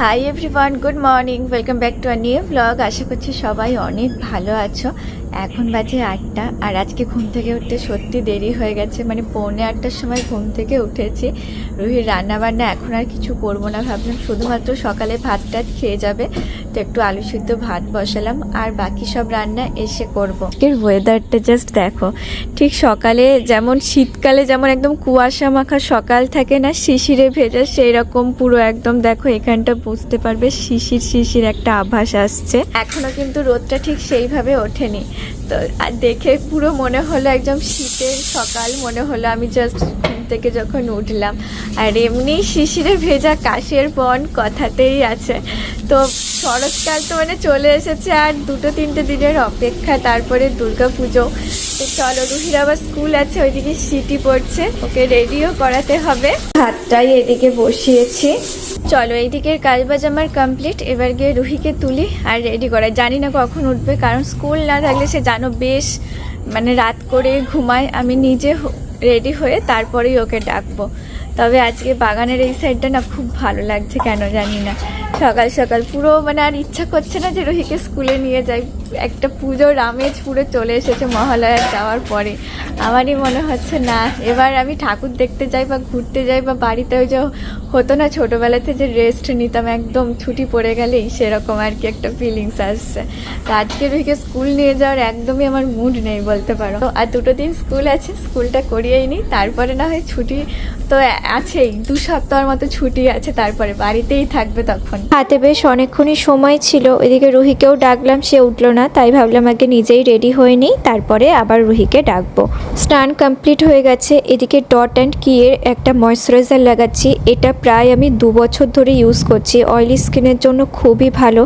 Hi everyone good morning welcome back to our new blog আশা করছি সবাই অনেক ভালো আছো। এখন বাজে আটটা আর আজকে ঘুম থেকে উঠতে সত্যি দেরি হয়ে গেছে। মানে পৌনে আটটার সময় ঘুম থেকে উঠেছি। রুহির রান্নাবান্না এখন আর কিছু করব না ভাবলাম। শুধুমাত্র সকালে ভাত টাত খেয়ে যাবে। একটু আলু সিদ্ধ ভাত বসালাম, আর বাকি সব রান্না এসে করব। এর ওয়েদারটা জাস্ট দেখো, ঠিক সকালে যেমন শীতকালে যেমন একদম কুয়াশা মাখা সকাল থাকে না, শিশিরে ভেজা সেই রকম পুরো একদম দেখো এখানটা বুঝতে পারবে, শিশির শিশির একটা আভাস আসছে। এখনও কিন্তু রোদটা ঠিক সেইভাবে ওঠেনি। তো আর দেখে পুরো মনে হলো একদম শীতের সকাল, মনে হলো আমি জাস্ট থেকে যখন উঠলাম, আর এমনি শিশিরে ভেজা কাশের বন কথাতেই আছে। তো শরৎকাল তো মানে চলে এসেছে, আর দুটো তিনটে দিনের অপেক্ষা, তারপরে দুর্গা পুজো তো চলো, রুহির আবার স্কুল আছে, ওইদিকে সিটি পড়ছে, ওকে রেডিও করাতে হবে। ভাতটাই এদিকে বসিয়েছি। চলো, এইদিকের কাজ বাজ আমার কমপ্লিট, এবার গিয়ে রুহিকে তুলি আর রেডি করাই। জানি না কখন উঠবে, কারণ স্কুল না থাকলে সে জানো বেশ মানে রাত করে ঘুমায়, আমি নিজে রেডি হয়ে তারপরেই ওকে ডাকবো। তবে আজকে বাগানের এই সাইডটা না খুব ভালো লাগছে, কেন জানি না। সকাল সকাল। পুরো মানে আর ইচ্ছা করছে না যে রোহিকে স্কুলে নিয়ে যাই। একটা পুজোর আমেজ পুরো চলে এসেছে মহালয়া যাওয়ার পরে। আমারই মনে হচ্ছে, না, এবার আমি ঠাকুর দেখতে যাই বা ঘুরতে যাই বা বাড়িতে ওই যে হতো না ছোটোবেলাতে যে রেস্ট নিতাম, একদম ছুটি পড়ে গেলেই সেরকম আর কি একটা ফিলিংস আসছে। তো আজকে রোহিকে স্কুল নিয়ে যাওয়ার একদমই আমার মুড নেই বলতে পারো। আর দুটো দিন স্কুল আছে, স্কুলটা করিয়েই নিই। তারপরে না হয় ছুটি তো আছেই, দু সপ্তাহের মতো ছুটি আছে, তারপরে বাড়িতেই থাকবে তখন। হাতে বেশ অনেকক্ষণই সময় ছিল। এদিকে রুহিকেও ডাকলাম, সে উঠল না। তাই ভাবলাম আগে নিজেই রেডি হয়ে নিই, তারপরে আবার রুহিকে ডাকবো। স্নান কমপ্লিট হয়ে গেছে। এদিকে ডট অ্যান্ড কিয়ের একটা ময়শ্চারাইজার লাগাচ্ছি। এটা প্রায় আমি দু বছর ধরে ইউজ করছি। অয়েলি স্কিনের জন্য খুবই ভালো।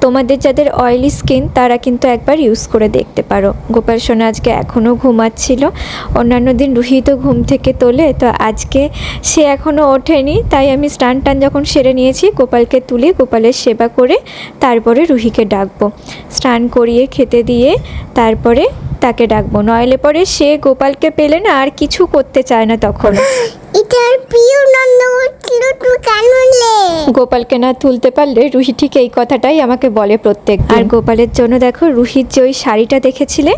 তোমাদের যাদের অয়েলি স্কিন, তারা কিন্তু একবার ইউজ করে দেখতে পারো। গোপাল সোনা আজকে এখনও ঘুমাচ্ছিল। অন্যান্য দিন রুহি তো ঘুম থেকে তোলে, তো আজকে সে এখনও ওঠেনি। তাই আমি স্নান টান যখন সেরে নিয়েছি, গোপালকে তুলে গোপালের সেবা করে তারপরে রুহিকে ডাকবো। স্নান করিয়ে খেতে দিয়ে তারপরে তাকে ডাকবো। নয়লে পরে সে গোপালকে পেলে না আর কিছু করতে চায় না তখন। এটার প্রিয় নন্দ ছিল তুই কেন লে গোপালকে না তুলতে পারলে রুহি ঠিক এই কথাটাই আমাকে বলে প্রত্যেক আর গোপালের জন্য দেখো রুহির যে ওই শাড়িটা দেখেছিলে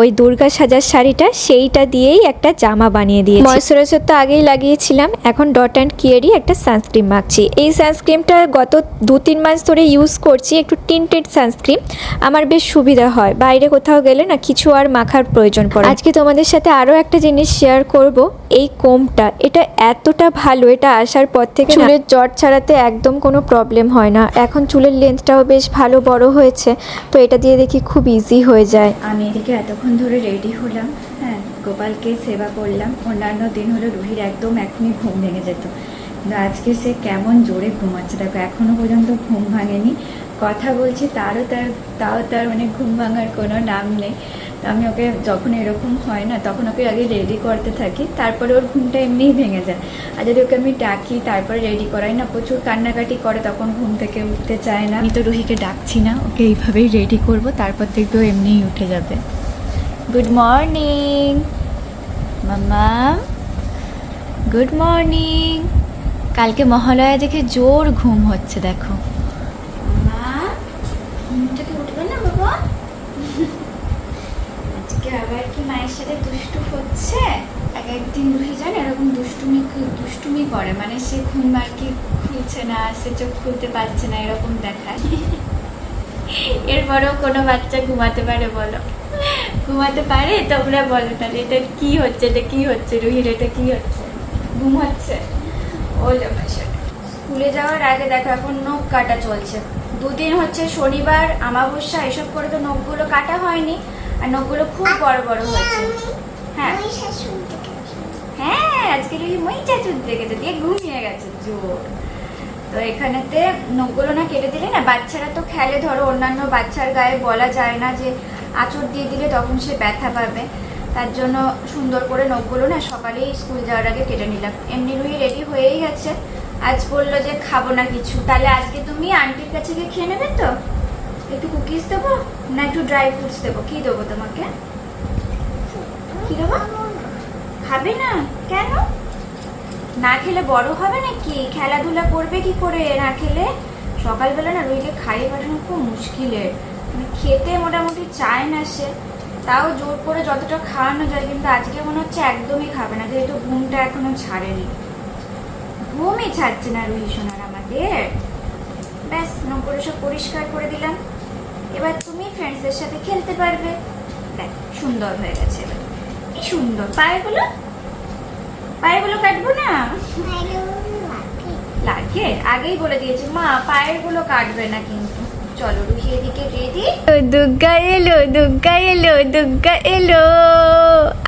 ওই দুর্গা সাজার শাড়িটা সেইটা দিয়েই একটা জামা বানিয়ে দিয়েছি। ময়শ্চারাইজার তো আগেই লাগিয়েছিলাম এখন ডট অ্যান্ড কিয়ারই একটা সানস্ক্রিন মাখছি। এই সানস্ক্রিনটা গত দু তিন মাস ধরে ইউজ করছি একটু টিন্টেড সানস্ক্রিন আমার বেশ সুবিধা হয় বাইরে কোথাও গেলে না কিছু আর মাখার প্রয়োজন পড়ে। আজকে তোমাদের সাথে আরও একটা জিনিস শেয়ার করব এই কোমটা এটা এতটা ভালো এটা আসার পর থেকে চুলের জট ছাড়াতে একদম কোনো প্রবলেম হয় না। এখন চুলের লেন্থটাও বেশ ভালো বড় হয়েছে তো এটা দিয়ে দেখি খুব ইজি হয়ে যায়। আমি এদিকে এতক্ষণ ধরে রেডি হলাম হ্যাঁ গোপালকে সেবা করলাম অন্যান্য দিন হলো রুহির একদম এখনই ঘুম ভেঙে যেত। কিন্তু আজকে সে কেমন জোরে ঘুমাচ্ছে দেখো এখনও পর্যন্ত ঘুম ভাঙেনি। কথা বলছি তারও তার তাও তার মানে ঘুম ভাঙার কোনো নাম নেই। তো আমি ওকে যখন এরকম হয় না তখন ওকে আগে রেডি করতে থাকি তারপরে ওর ঘুমটা এমনিই ভেঙে যায়। আর যদি ওকে আমি ডাকি তারপরে রেডি করাই না প্রচুর কান্নাকাটি করে তখন ঘুম থেকে উঠতে চায় না। আমি তো রুহিকে ডাকছি না ওকে এইভাবেই রেডি করব তারপর দেখবে ও এমনিই উঠে যাবে। Good morning mamma. Good morning কালকে মহালয়া দেখে জোর ঘুম হচ্ছে দেখো। মা ঘুম থেকে উঠবে না বাবা? আজকে আবার কি মায়ের সাথে দুষ্টু হচ্ছে? এক একদিন রুহি জানে এরকম দুষ্টুমি দুষ্টুমি করে? মানে সে ঘুম আর খুলছে না, সে চোখ খুলতে পারছে না, এরকম দেখায়। এরপরেও কোনো বাচ্চা ঘুমাতে পারে বলো? ঘুমাতে পারে? তোমরা বলো তাহলে, এটা কি হচ্ছে? এটা কি হচ্ছে? রুহির এটা কি হচ্ছে? ঘুম হচ্ছে? ওলো বাসা। স্কুলে যাওয়ার আগে দেখো, এখন নখ কাটা চলছে। দুদিন হচ্ছে শনিবার, আমাবস্যা, এসব করে তো নখগুলো কাটা হয়নি। আর নখগুলো খুব বড় বড় হয়েছে। হ্যাঁ। হ্যাঁ আজকে রুহি মই চাচুর দেখেছে দিয়ে ঘুমিয়ে গেছে, জোর। তো এখানেতে নখগুলো না কেটে দিলে না, বাচ্চারা তো খেলে, ধরো অন্যান্য বাচ্চার গায়ে বলা যায় না যে আঁচড় দিয়ে দিলে তখন সে ব্যথা পাবে। তার জন্য সুন্দর করে নখগুলো না সকালেই স্কুল যাওয়ার আগে কেটে নিলাম। এমনি রুহি রেডি হয়েই গেছে। আজ বলল যে খাব না কিছু। তাহলে আজকে তুমি আন্টির কাছে গিয়ে খেয়ে নেবে তো? একটু কুকিজ দেবো না একটু ড্রাই ফ্রুটস দেবো? কি দেবো তোমাকে? কি দেবো? খাবে না? কেন? না খেলে বড় হবে নাকি? খেলাধুলা করবে কি করে না খেলে? সকালবেলা না রুইকে খাইয়ে পাঠানো খুব মুশকিলের মানে খেতে মোটামুটি চায় না সে। তাও জোর করে যতটা খাওয়ানো যায়, কিন্তু আজকে মনে হচ্ছে একদমই খাবে না, যেহেতু ঘুমটা এখনও ছাড়েনি। ঘুমই ছাড়ছে না রুহি সোনার আমাদের। ব্যাস করে সব পরিষ্কার করে দিলাম। এবার তুমি ফ্রেন্ডসদের সাথে খেলতে পারবে। দেখ, সুন্দর হয়ে গেছে কি সুন্দর। পায়েগুলো? পায়েগুলো কাটবো না? লাগে। আগেই বলে দিয়েছি, মা কাটবে না কিন্তু। চলো রুহি এদিকে রেডি। এলো, দুর্গা এলো দুর্গা এলো।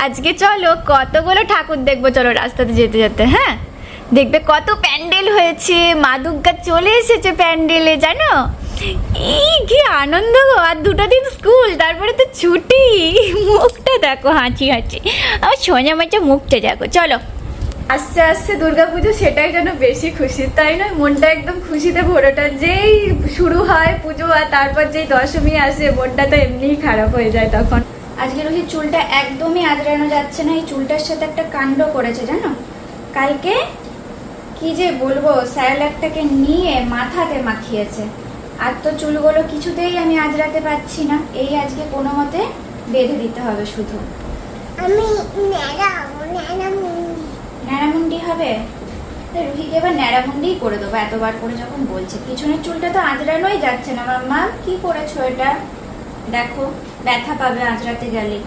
আজকে চলো কতগুলো ঠাকুর দেখব? চলো রাস্তাতে যেতে যেতে হ্যাঁ? দেখবে কত প্যান্ডেল হয়েছে। মা দুর্গা চলে এসেছে প্যান্ডেলে, জানো? কি আনন্দ গো আর দুটো দিন স্কুল তারপরে তো ছুটি। মুখটা দেখো হাঁচি হাঁচি। আমার সোনা মাচা মুখটা দেখো চলো। আস্তে আস্তে দুর্গাপুজো সেটাই যেন বেশি খুশি তাই নয় মনটা একদম খুশিতে ভোরোটা যেই শুরু হয় পুজো আর তারপর যেই দশমী আসে মনটা তো এমনিই খারাপ হয়ে যায় তখন। আজকে রোহিত চুলটা একদমই আজরানো যাচ্ছে না এই চুলটার সাথে একটা কাণ্ড করেছে জানো? কালকে কি যে বলব স্যালাডটাকে নিয়ে মাথাতে মাখিয়েছে। আর তো চুলগুলো কিছুতেই আমি আজরাতে পারছি না। এই আজকে কোনো মতে বেঁধে দিতে হবে শুধু। আমি ন্যাড়া ন্যাড়া ন্যাড়ামুন্ডি হবে? রুহিকে এবার ন্যাড়ামুন্ডিই করে দেবো এতবার করে যখন বলছে। পিছনের চুলটা তো আঁচড়ানোই যাচ্ছে না আমার মা কি করেছ এটা? দেখো ব্যথা পাবে আঁচড়াতে গেলে।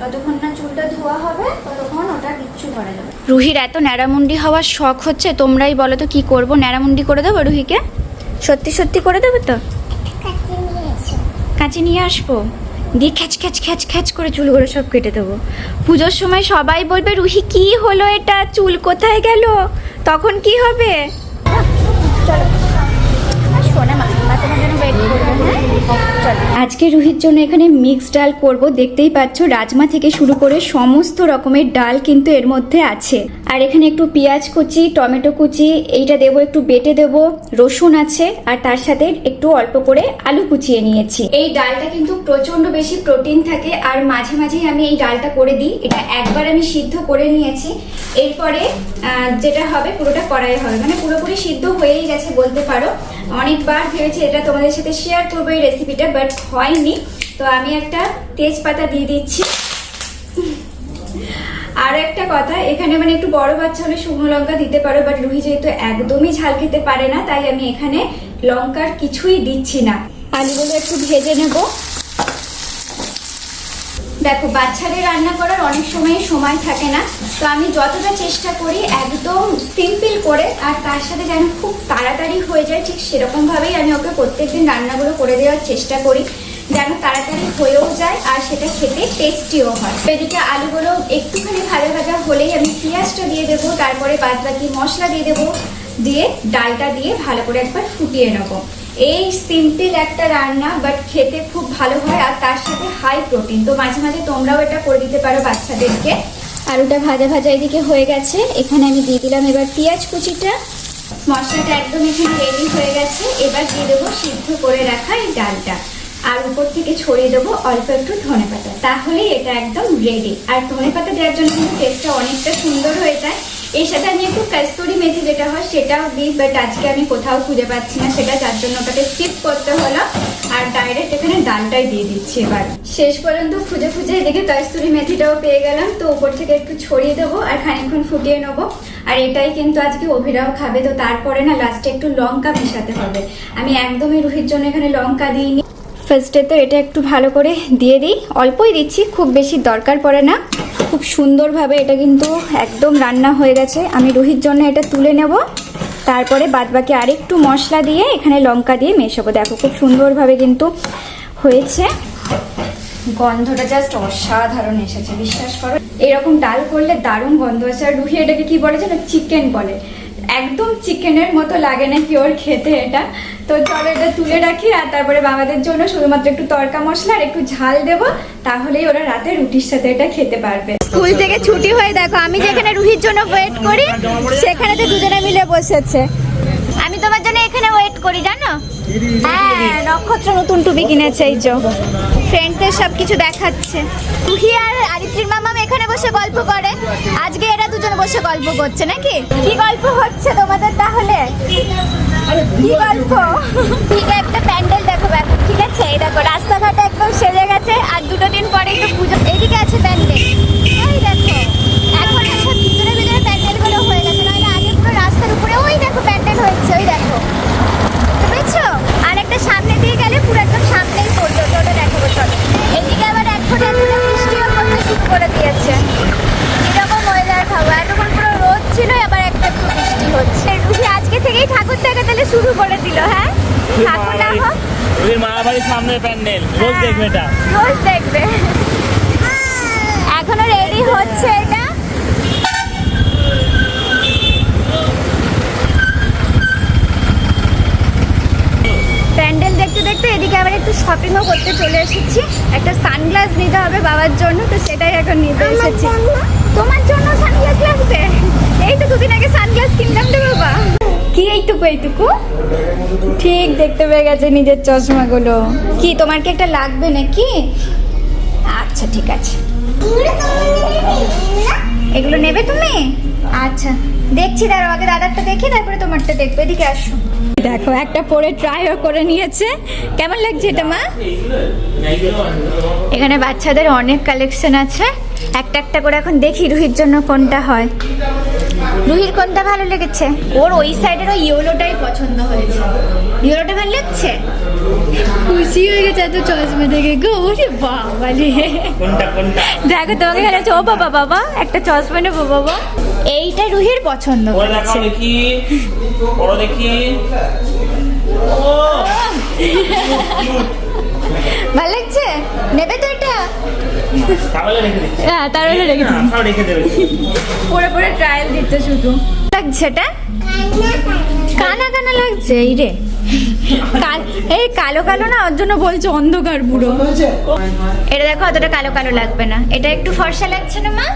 ততক্ষণ না চুলটা ধোয়া হবে ততক্ষণ ওটা কিচ্ছু করা যাবে রুহির এত ন্যাড়ামুন্ডি হওয়ার শখ হচ্ছে তোমরাই বলো তো কি করব? ন্যাড়ামুন্ডি করে দেবো রুহিকে? সত্যি সত্যি করে দেবে তো? কাঁচি নিয়ে কাছে নিয়ে আসব? দিয়ে খ্যাচ খ্যাচ খ্যাচ খ্যাচ করে চুলগুলো সব কেটে দেবো। পুজোর সময় সবাই বলবে রুহি কি হলো এটা? চুল কোথায় গেল? তখন কি হবে? আজকে রুহির জন্য এখানে মিক্স ডাল করব। দেখতেই পাচ্ছ, রাজমা থেকে শুরু করে সমস্ত রকমের ডাল কিন্তু এর মধ্যে আছে। আর এখানে একটু পেঁয়াজ কুচি, টমেটো কুচি, এইটা দেবো, একটু বেটে দেবো, রসুন আছে, আর তার সাথে একটু অল্প করে আলু কুচিয়ে নিয়েছি। এই ডালটা কিন্তু প্রচণ্ড বেশি প্রোটিন থাকে, আর মাঝে মাঝেই আমি এই ডালটা করে দিই। এটা একবার আমি সিদ্ধ করে নিয়েছি। এরপরে যেটা হবে, পুরোটা কড়াই হবে। মানে পুরোপুরি সিদ্ধ হয়েই গেছে বলতে পারো। অনেকবার ভেবেছি এটা তোমাদের সাথে শেয়ার করব এই রেসিপিটা বাট হয়নি। তো আমি একটা তেজপাতা দিয়ে দিচ্ছি। আর একটা কথা, এখানে মানে একটু বড় বাচ্চা হলে শুকনো লঙ্কা দিতে পারো বাট রুহি যেহেতু একদমই ঝাল খেতে পারে না, তাই আমি এখানে লঙ্কার কিছুই দিচ্ছি না। আলুগুলো একটু ভেজে নেব। দেখো, বাচ্চাদের রান্না করার অনেক সময় সময় থাকে না। তো আমি যতটা চেষ্টা করি একদম সিম্পল করে, আর তার সাথে যেন খুব তাড়াতাড়ি হয়ে যায়, ঠিক সেরকমভাবেই আমি ওকে প্রত্যেকদিন রান্নাগুলো করে দেওয়ার চেষ্টা করি, যেন তাড়াতাড়ি হয়েও যায়, আর সেটা খেতে টেস্টিও হয়। এদিকে আলুগুলো একটুখানি ভাজা ভাজা হলেই আমি পেঁয়াজটা দিয়ে দেবো, তারপরে বাদ বাকি মশলা দিয়ে দেবো, দিয়ে ডালটা দিয়ে ভালো করে একবার ফুটিয়ে নেব। এই সিম্পল একটা রান্না বাট খেতে খুব ভালো হয় আর তার সাথে হাই প্রোটিন তো মাঝে মাঝে তোমরাও এটা করে দিতে পারো বাচ্চাদেরকে। আলুটা ভাজা ভাজা এদিকে হয়ে গেছে। এখানে আমি দিয়ে দিলাম এবার পেঁয়াজ কুচিটা। মশলাটা একদম এখানে রেডি হয়ে গেছে। এবার দিয়ে দেবো সিদ্ধ করে রাখা এই ডালটা। আর উপর থেকে ছড়িয়ে দেবো অল্প একটু ধনে পাতা। তাহলেই এটা একদম রেডি আর ধনে পাতা দেওয়ার জন্য কিন্তু টেস্টটা অনেকটা সুন্দর হয়ে যায়। এর সাথে আমি একটু কাস্তুরি মেথি যেটা হয় সেটাও দিই বাট আজকে আমি কোথাও খুঁজে পাচ্ছি না, সেটা যার জন্য ওটাকে স্কিপ করতে হলো। আর ডাইরেক্ট এখানে ডালটাই দিয়ে দিচ্ছি এবার। শেষ পর্যন্ত খুঁজে খুঁজে এদিকে কাস্তুরি মেথিটাও পেয়ে গেলাম, তো উপর থেকে একটু ছড়িয়ে দেবো আর খানিকক্ষণ ফুটিয়ে নেব। আর এটাই কিন্তু আজকে অভিরাও খাবে, তো তারপরে না লাস্টে একটু লঙ্কা মেশাতে হবে। আমি একদমই রুহির জন্য এখানে লঙ্কা দিইনি। ফার্স্টে তো এটা একটু ভালো করে দিয়ে দিই। অল্পই দিচ্ছি, খুব বেশি দরকার পড়ে না। খুব সুন্দরভাবে এটা কিন্তু একদম রান্না হয়ে গেছে। আমি রুহির জন্য এটা তুলে নেব। তারপরে বাদবাকি আরেকটু মশলা দিয়ে এখানে লঙ্কা দিয়ে মেশাবো। দেখো খুব সুন্দরভাবে কিন্তু হয়েছে। গন্ধটা জাস্ট অসাধারণ এসেছে, বিশ্বাস করো। এরকম ডাল করলে দারুণ গন্ধ আছে আর রুহি এটাকে কি বলে যেন? চিকেন বলে। একদম চিকেনের মতো লাগে না কি ওর খেতে এটা? তো চলো এটা তুলে রাখি আর তারপরে বাবাদের জন্য শুধুমাত্র একটু তরকা মশলা আর একটু ঝাল দেবো, তাহলেই ওরা রাতে রুটির সাথে এটা খেতে পারবে। স্কুল থেকে ছুটি হয়ে দেখো, আমি যেখানে রুহির জন্য ওয়েট করি সেখানে তো দুজনে মিলে বসেছে। আমি তোমার জন্য করি জানো? হ্যাঁ নক্ষত্র নতুন টুপি কিনেছে এই যে। ফ্রেন্ডদের সব কিছু দেখাচ্ছে। রুহি আর আরিত্রির মামাম এখানে বসে গল্প করে। আজকে এরা দুজন বসে গল্প করছে নাকি? কি গল্প হচ্ছে তোমাদের তাহলে? কি গল্প? ঠিক একটা প্যান্ডেল দেখো এখন ঠিক আছে এই দেখো রাস্তাঘাট একদম সেজে গেছে আর দুটো দিন পরে তো পুজো। এদিকে আছে প্যান্ডেল। এই দেখো এখন এসব ভিতরে ভিতরে প্যান্ডেলগুলো হয়ে গেছে নইলে আগে পুরো রাস্তার উপরে ওই দেখো প্যান্ডেল হয়েছে ওই দেখো বুঝছ আর একটা সামনে দিয়ে গেলে পুরো একদম সামনেই পড়ল চলো দেখাবো চলো এদিকে আবার এখন এতটা বৃষ্টিও পড়তে শুরু করে দিয়েছে এরকম ওয়েদার খাব এতক্ষণ পুরো রোদ ছিল আবার একটা একটু বৃষ্টি হচ্ছে রুহি আজকে থেকেই ঠাকুর দেখা তাহলে শুরু করে দিল হ্যাঁ ঠাকুর না হোক ওদের মা বাড়ির সামনে প্যান্ডেল রোজ দেখবে এটা রোজ দেখবে এখনও রেডি হচ্ছে এটা প্যান্ডেল দেখতে দেখতে এদিকে আবার একটু শপিংও করতে চলে এসেছি। একটা সানগ্লাস নিতে হবে বাবার জন্য তো সেটাই এখন নিতে এসেছি। তোমার জন্য সানগ্লাস লাগবে? এই তো দুদিন আগে সানগ্লাস কিনলাম তো বাবা। কি এইটুকু এইটুকু? ঠিক দেখতে পেয়ে গেছে নিজের চশমাগুলো। কি তোমার কি একটা লাগবে নাকি? আচ্ছা ঠিক আছে। এগুলো নেবে তুমি? আচ্ছা দেখছি দাঁড়াও আগে দাদারটা দেখি তারপরে তোমারটা দেখবে। এদিকে আসো। দেখো একটা পরে ট্রাইও করে নিয়েছে। কেমন লাগছে এটা মা? এখানে বাচ্চাদের অনেক কালেকশন আছে। একটা একটা করে এখন দেখি রুহির জন্য কোনটা হয়। রুহির কোনটা ভালো লেগেছে? ওর ওই সাইডের ওই ইয়েলোটাই পছন্দ হয়েছে। ইয়েলোটা ভালো লাগছে? খুশি হয়ে গেছে এত চশমা দেখে। গো ওরে বাবা দেখো তোমাকে খেলে ও বাবা বাবা একটা চশমা নেব বাবা। এইটা রুহির পছন্দ হয়েছে। দেখি। ওরা দেখি। ভালো লাগছে? নেবে তো এটা? হ্যাঁ তাহলে রেখে দিন। পরে পরে ট্রায়াল দিচ্ছে শুধু। লাগছে এটা? কানা কানা লাগছে এই রে। কাল- এই কালো কালো না ওর জন্য বলছে অন্ধকার পুরো। এটা দেখো অতটা কালো কালো লাগবে না। এটা একটু ফর্সা লাগছে না মা?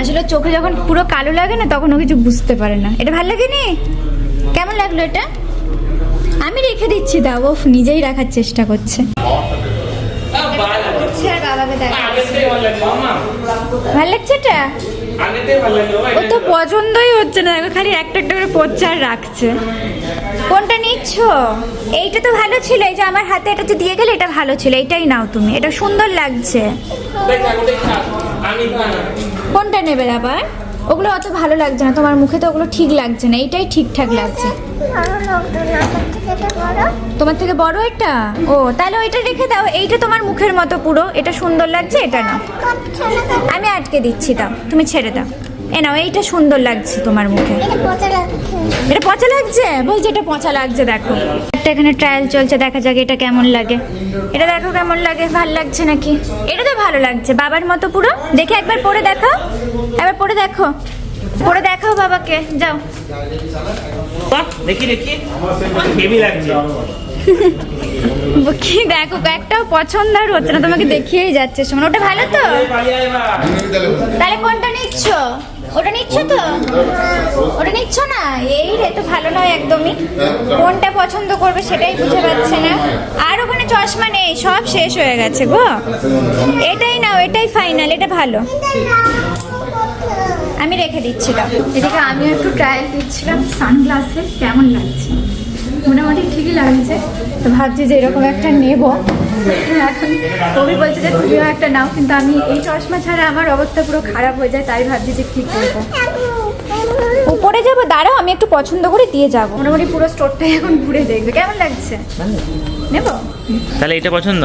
আসলে চোখে যখন পুরো কালো লাগে না তখন ও কিছু বুঝতে পারে না। এটা ভালো লাগেনি? কেমন লাগল এটা? আমি রেখে দিচ্ছি দাও ও নিজেই রাখার চেষ্টা করছে করছে আর বাবাকে দেখা আগেরটাই ভালো লাগছে এটা? ও তো পছন্দই হচ্ছে না দেখো খালি একটা একটা করে পচার রাখছে। কোনটা নিচ্ছ? এইটা তো ভালো ছিল এই যে আমার হাতে এটা যে দিয়ে গেলে এটা ভালো ছিল এটাই নাও তুমি এটা সুন্দর লাগছে। কোনটা নেবে আবার? ওগুলো অত ভালো লাগছে না, তোমার মুখে তো ওগুলো ঠিক লাগছে না এটাই ঠিকঠাক লাগছে। তোমার থেকে বড় এটা? ও, তাহলে ওইটা রেখে দাও, এইটা তোমার মুখের মতো পুরো, এটা সুন্দর লাগছে, এটা না আমি আটকে দিচ্ছি, দাও, তুমি ছেড়ে দাও। এ নাও এইটা সুন্দর লাগছে তোমার মুখে। এটা পচা লাগছে। বলছে এটা পচা লাগছে দেখো। একটা এখানে ট্রায়াল চলছে দেখা যাক এটা কেমন লাগে। এটা দেখো কেমন লাগে ভালো লাগছে নাকি? এটা তো ভালো লাগছে বাবার মতো পুরো। দেখে একবার পরে দেখো একবার পরে দেখো। পরে দেখাও বাবাকে যাও। দেখি দেখি। হেভি লাগছে। কি দেখো একটাও পছন্দ আর হচ্ছে না তোমাকে দেখিয়েই যাচ্ছে শোনো ওটা ভালো তো। তাহলে কোনটা নিচ্ছ? ওটা নিচ্ছ তো? ওটা নিচ্ছ না? এই রে, তো ভালো নয় একদমই। কোনটা পছন্দ করবে সেটাই বুঝে পাচ্ছে না। আর ওখানে চশমা নেই, সব শেষ হয়ে গেছে গো। এটাই নাও, এটাই ফাইনাল এটা ভালো। আমি রেখে দিচ্ছিলাম। এদিকে আমিও একটু ট্রায়াল দিচ্ছিলাম সানগ্লাসে কেমন লাগছে? মোটামুটি ঠিকই লাগছে। তো ভাবছি যে এরকম একটা নেব। এখন কবি বলছে যে তুমিও একটা নাও কিন্তু আমি এই চশমা ছাড়া আমার অবস্থা পুরো খারাপ হয়ে যায় তাই ভাবছি যে কী করব। উপরে যাব দাঁড়াও আমি একটু পছন্দ করে দিয়ে যাব। মোটামুটি পুরো স্টোরটাই এখন ঘুরে দেখবে। কেমন লাগছে? নেব? তাহলে এটা পছন্দ?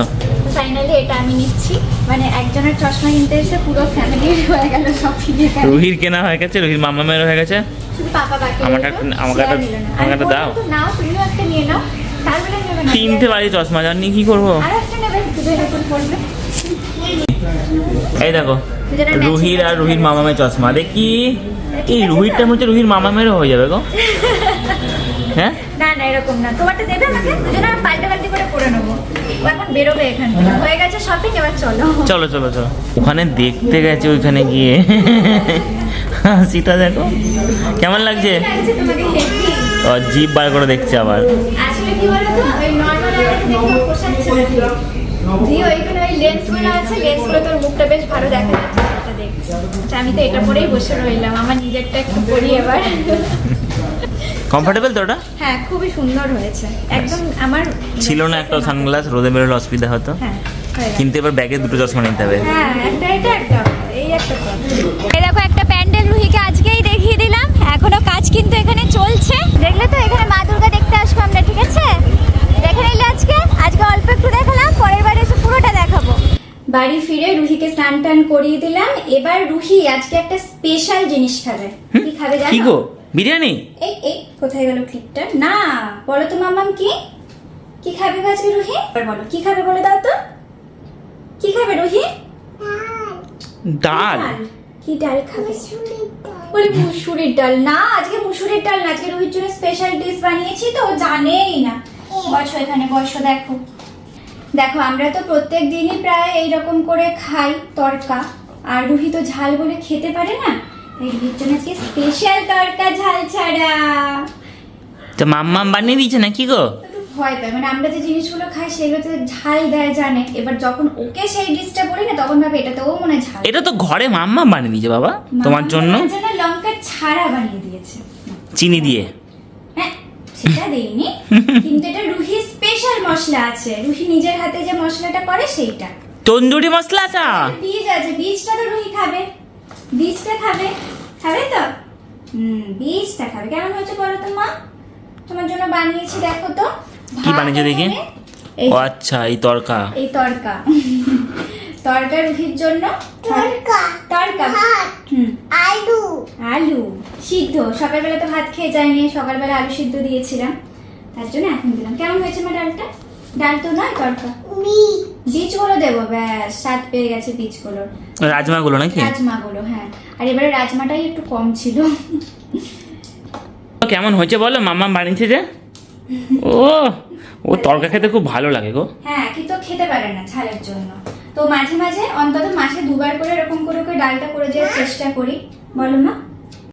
ফাইনালি এটা আমি নিচ্ছি। মানে একজনের চশমা কিনতে এসে পুরো ফ্যামিলির হয়ে গেল সব কিনে রুহির কেনা হয়ে গেছে রুহির মামা মেয়ের হয়ে গেছে। আমাকে আমাকে একটা- আমাকে একটা দাও। নাও তুমিও একটা নিয়ে নাও। তারপরে নেবে না তিনটে বাড়ি চশমা জানি কি করব? এই দেখো রুহির আর রুহির মামা মেয়ে চশমা। দেখি এই রুহিরটা মধ্যে রুহির মামা মেয়েরও হয়ে যাবে গো। হ্যাঁ? না না এরকম না। তোমারটা দেবে আমাকে? দুজনে পাল্টে পাল্টে করে পরে নেব। এখন বেরোবে এখান থেকে। হয়ে গেছে শপিং এবার চলো। চলো চলো চলো। ওখানে দেখতে গেছে ওইখানে গিয়ে। হাসিটা দেখো। কেমন লাগছে? জিভ বার করে দেখছে আবার। আচ্ছা, আমি তো এটা পরেই বসে রইলাম আমার নিজেরটা এবার। কমফোর্টেবল তো ওটা? হ্যাঁ খুবই সুন্দর হয়েছে। একদম আমার ছিল না একটা সানগ্লাস রোদে বেরোলে অসুবিধা হতো। হ্যাঁ কিন্তু এবার ব্যাগে দুটো চশমা নিতে হবে। হ্যাঁ একটা এটা একটা এই একটা এই দেখো একটা প্যান্ডেল রুহিকে আজকেই দেখিয়ে দিলাম এখনও কাজ কিন্তু এখানে চলছে। দেখলে তো এখানে মা দুর্গা দেখতে আসব আমরা ঠিক আছে? দেখে নিলে আজকে? আজকে অল্প একটু দেখালাম পরের বার এসে পুরোটা দেখাবো। বাড়ি ফিরে রুহিকে স্নান টান করিয়ে দিলাম। এবার রুহি আজকে একটা স্পেশাল জিনিস খাবে। কি খাবে জানো? কি গো? বিরিয়ানি? এই এই কোথায় গেল ক্লিপটা না বলো তো মামাম কি? কি খাবে আজকে রুহি? বলো কি খাবে বলে দাও তো। কি খাবে রুহি? ডাল। কি ডাল? খাবে? বলি মুসুরির ডাল। না আজকে মুসুরির ডাল না আজকে রুহির জন্য স্পেশাল ডিশ বানিয়েছি তো জানেই না। বসো এখানে বসো দেখো। দেখো আমরা তো প্রত্যেক দিনই প্রায় এইরকম করে খাই তরকা। আর রুহি তো ঝাল বলে খেতে পারে না তাই রুহির জন্য আজকে স্পেশাল তরকা ঝাল ছাড়া। তো মাম্মাম বানিয়ে দিয়েছে না কি গো ভয় পায় মানে আমরা যে জিনিসগুলো খাই সেগুলোতে ঝাল দেয় জানে। এবার যখন ওকে সেই ডিশটা বলি না তখন ভাবে এটা এটাতেও মনে হয় ঝাল। এটা তো ঘরে মাম্মা বানিয়ে দিয়েছে বাবা তোমার জন্য ছাড়া বানিয়ে দিয়েছে। চিনি দিয়ে? হ্যাঁ সেটা দেইনি। কিন্তু এটা রুহি স্পেশাল মশলা আছে। রুহি নিজের হাতে যে মশলাটা করে সেইটা। তন্দুরি মশলা আছে? বীজ আছে। বীজটা তো রুহি খাবে। বীজটা খাবে। খাবে তো? হুম বীজটা খাবে। কেমন হয়েছে বলো তো মা? তোমার জন্য বানিয়েছি দেখো তো। কি বানিয়েছো দেখি? ও আচ্ছা এই তরকা। এই তরকা। তরকা রুহির জন্য। তরকা। তরকা। আলু সিদ্ধ সকালবেলা তো ভাত খেয়ে যায়নি সকালবেলা আলু সিদ্ধ দিয়েছিলাম। তার জন্য এখন দিলাম। কেমন হয়েছে মা ডালটা? ডাল তো নয় তরকা? বীজগুলো দেবো ব্যাস স্বাদ পেয়ে গেছে বীজগুলোর রাজমাগুলো নাকি? রাজমাগুলো হ্যাঁ। আর এবারে রাজমাটাই একটু কম ছিল। কেমন হয়েছে বলো? মাম্মা বানিয়েছে যে? ও ও তরকা খেতে খুব ভালো লাগে গো। হ্যাঁ কিন্তু খেতে পারে না ছালের জন্য। তো মাঝে মাঝে অন্তত মাসে দুবার করে এরকম করে করে ডালটা করে দেওয়ার চেষ্টা করি। বলো মা।